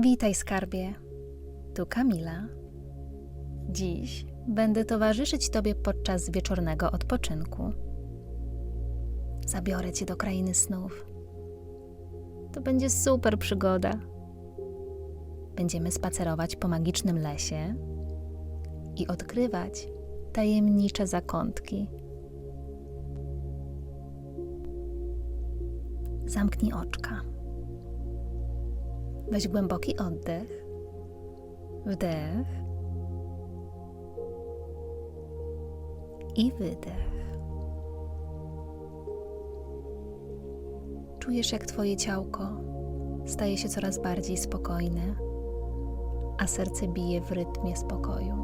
Witaj, skarbie. Tu Kamila. Dziś będę towarzyszyć Tobie podczas wieczornego odpoczynku. Zabiorę Cię do krainy snów. To będzie super przygoda. Będziemy spacerować po magicznym lesie i odkrywać tajemnicze zakątki. Zamknij oczka. Weź głęboki oddech. Wdech. I wydech. Czujesz, jak Twoje ciałko staje się coraz bardziej spokojne, a serce bije w rytmie spokoju.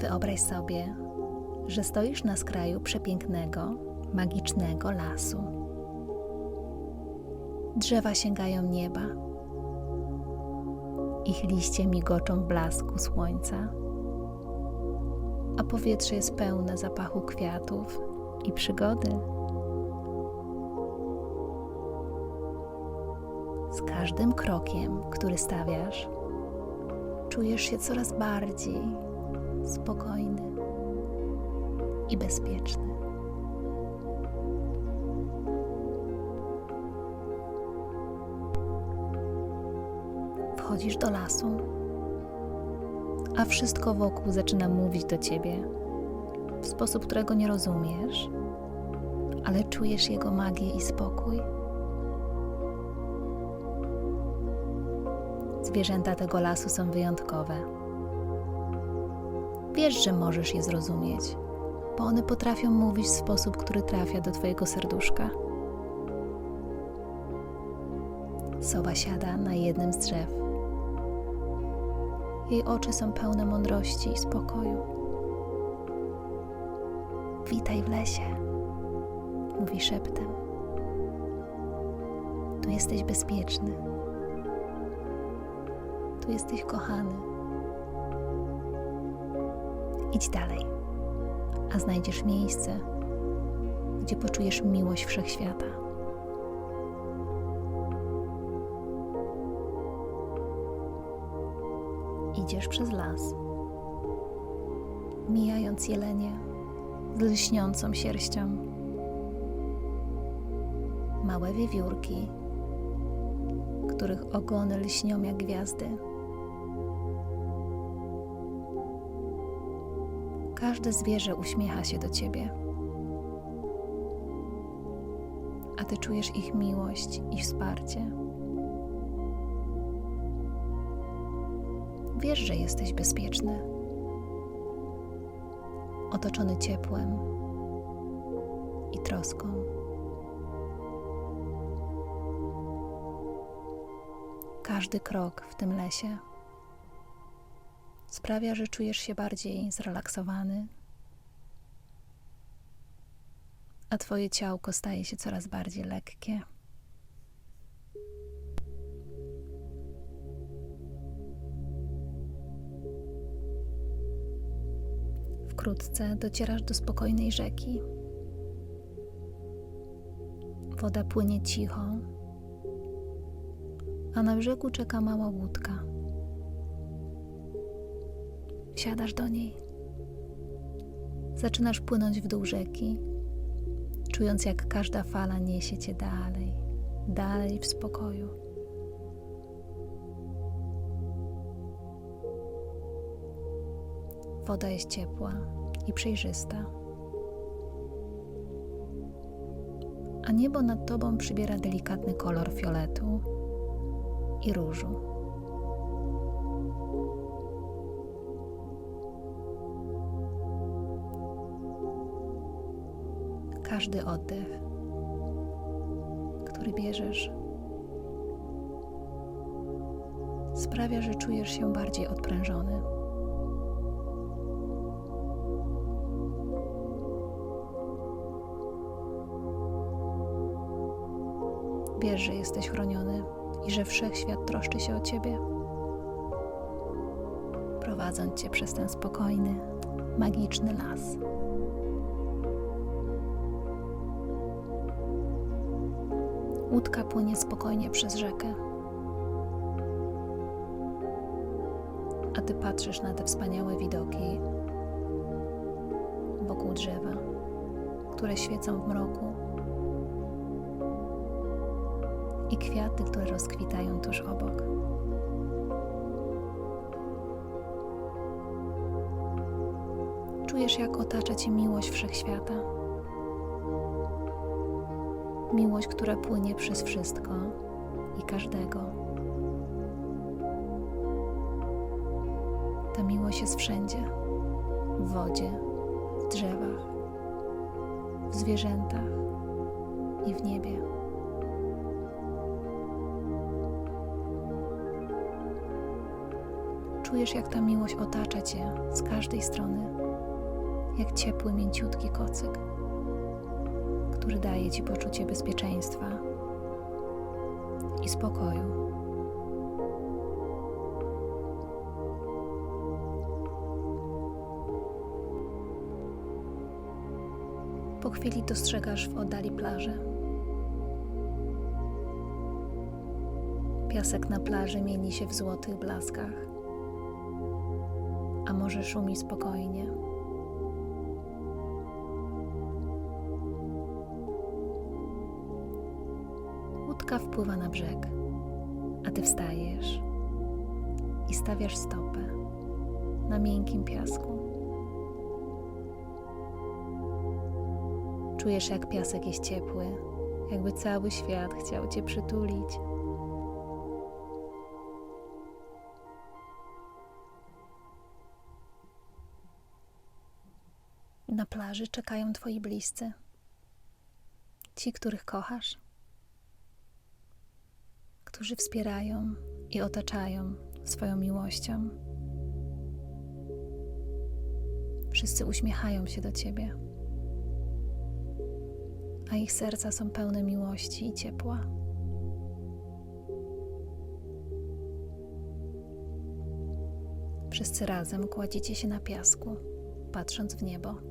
Wyobraź sobie, że stoisz na skraju przepięknego, magicznego lasu. Drzewa sięgają nieba. Ich liście migoczą w blasku słońca, a powietrze jest pełne zapachu kwiatów i przygody. Z każdym krokiem, który stawiasz, czujesz się coraz bardziej spokojny i bezpieczny. Wchodzisz do lasu, a wszystko wokół zaczyna mówić do ciebie w sposób, którego nie rozumiesz, ale czujesz jego magię i spokój. Zwierzęta tego lasu są wyjątkowe. Wiesz, że możesz je zrozumieć, bo one potrafią mówić w sposób, który trafia do Twojego serduszka. Sowa siada na jednym z drzew. Jej oczy są pełne mądrości i spokoju. Witaj w lesie, mówi szeptem. Tu jesteś bezpieczny. Tu jesteś kochany. Idź dalej, a znajdziesz miejsce, gdzie poczujesz miłość wszechświata. Idziesz przez las, mijając jelenie z lśniącą sierścią. Małe wiewiórki, których ogony lśnią jak gwiazdy. Każde zwierzę uśmiecha się do ciebie, a ty czujesz ich miłość i wsparcie. Wiesz, że jesteś bezpieczny, otoczony ciepłem i troską. Każdy krok w tym lesie sprawia, że czujesz się bardziej zrelaksowany, a Twoje ciałko staje się coraz bardziej lekkie. Wkrótce docierasz do spokojnej rzeki. Woda płynie cicho, a na brzegu czeka mała łódka. Siadasz do niej. Zaczynasz płynąć w dół rzeki, czując jak każda fala niesie cię dalej, dalej w spokoju. Woda jest ciepła i przejrzysta, a niebo nad tobą przybiera delikatny kolor fioletu i różu. Każdy oddech, który bierzesz, sprawia, że czujesz się bardziej odprężony. Wiesz, że jesteś chroniony i że wszechświat troszczy się o ciebie, prowadząc cię przez ten spokojny, magiczny las. Łódka płynie spokojnie przez rzekę. A ty patrzysz na te wspaniałe widoki wokół drzewa, które świecą w mroku i kwiaty, które rozkwitają tuż obok. Czujesz, jak otacza cię miłość wszechświata. Miłość, która płynie przez wszystko i każdego. Ta miłość jest wszędzie w wodzie, w drzewach, w zwierzętach i w niebie. Czujesz, jak ta miłość otacza cię z każdej strony, jak ciepły, mięciutki kocyk, który daje ci poczucie bezpieczeństwa i spokoju. Po chwili dostrzegasz w oddali plażę. Piasek na plaży mieni się w złotych blaskach, a morze szumi spokojnie. Łódka wpływa na brzeg, a ty wstajesz i stawiasz stopę na miękkim piasku. Czujesz, jak piasek jest ciepły, jakby cały świat chciał cię przytulić. Plaży czekają twoi bliscy, ci, których kochasz, którzy wspierają i otaczają swoją miłością. Wszyscy uśmiechają się do ciebie a ich serca są pełne miłości i ciepła. Wszyscy razem kładziecie się na piasku, patrząc w niebo.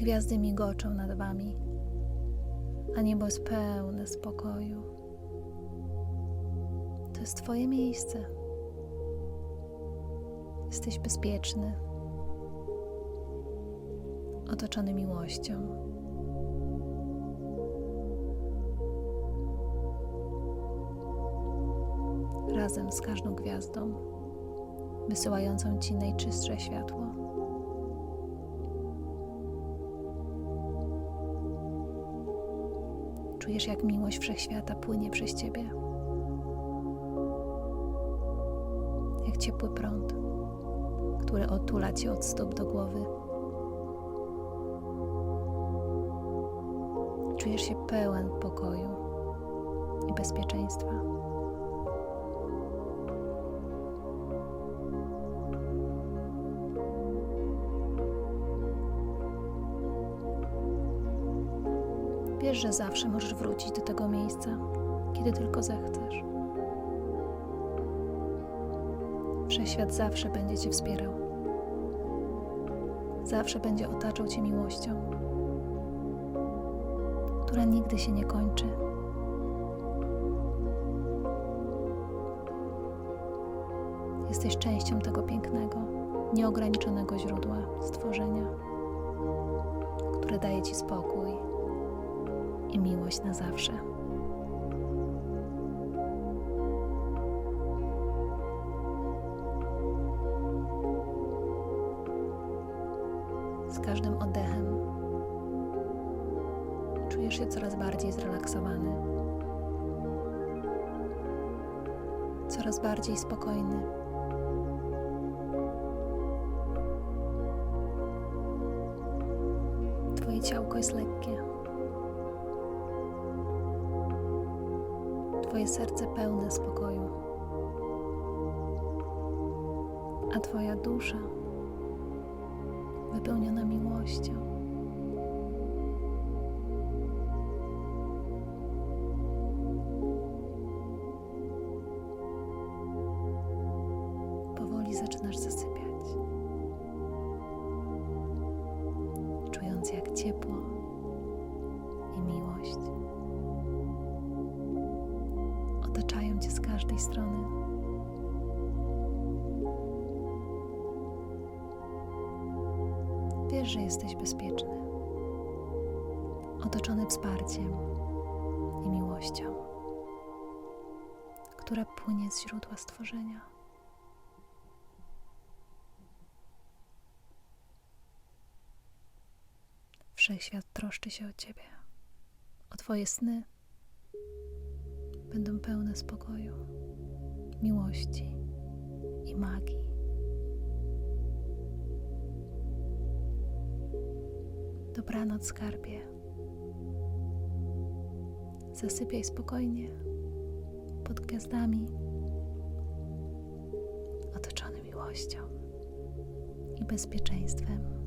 Gwiazdy migoczą nad wami, a niebo jest pełne spokoju. To jest Twoje miejsce. Jesteś bezpieczny otoczony miłością. Razem z każdą gwiazdą, wysyłającą ci najczystsze światło. Czujesz, jak miłość wszechświata płynie przez ciebie, jak ciepły prąd, który otula cię od stóp do głowy. czujesz się pełen pokoju i bezpieczeństwa. Wiesz, że zawsze możesz wrócić do tego miejsca, kiedy tylko zechcesz. Wszechświat zawsze będzie Cię wspierał. Zawsze będzie otaczał Cię miłością która nigdy się nie kończy. Jesteś częścią tego pięknego, nieograniczonego źródła stworzenia, które daje Ci spokój i miłość na zawsze. Z każdym oddechem czujesz się coraz bardziej zrelaksowany, coraz bardziej spokojny. Twoje ciałko jest lekkie. Twoje serce pełne spokoju, a Twoja dusza wypełniona miłością. zaczynasz zasypiać, czując jak ciepło że jesteś bezpieczny, otoczony wsparciem i miłością, która płynie z źródła stworzenia. Wszechświat troszczy się o ciebie, o twoje sny. Będą pełne spokoju, miłości i magii. Dobranoc, skarbie. Zasypiaj spokojnie pod gwiazdami, otoczony miłością i bezpieczeństwem.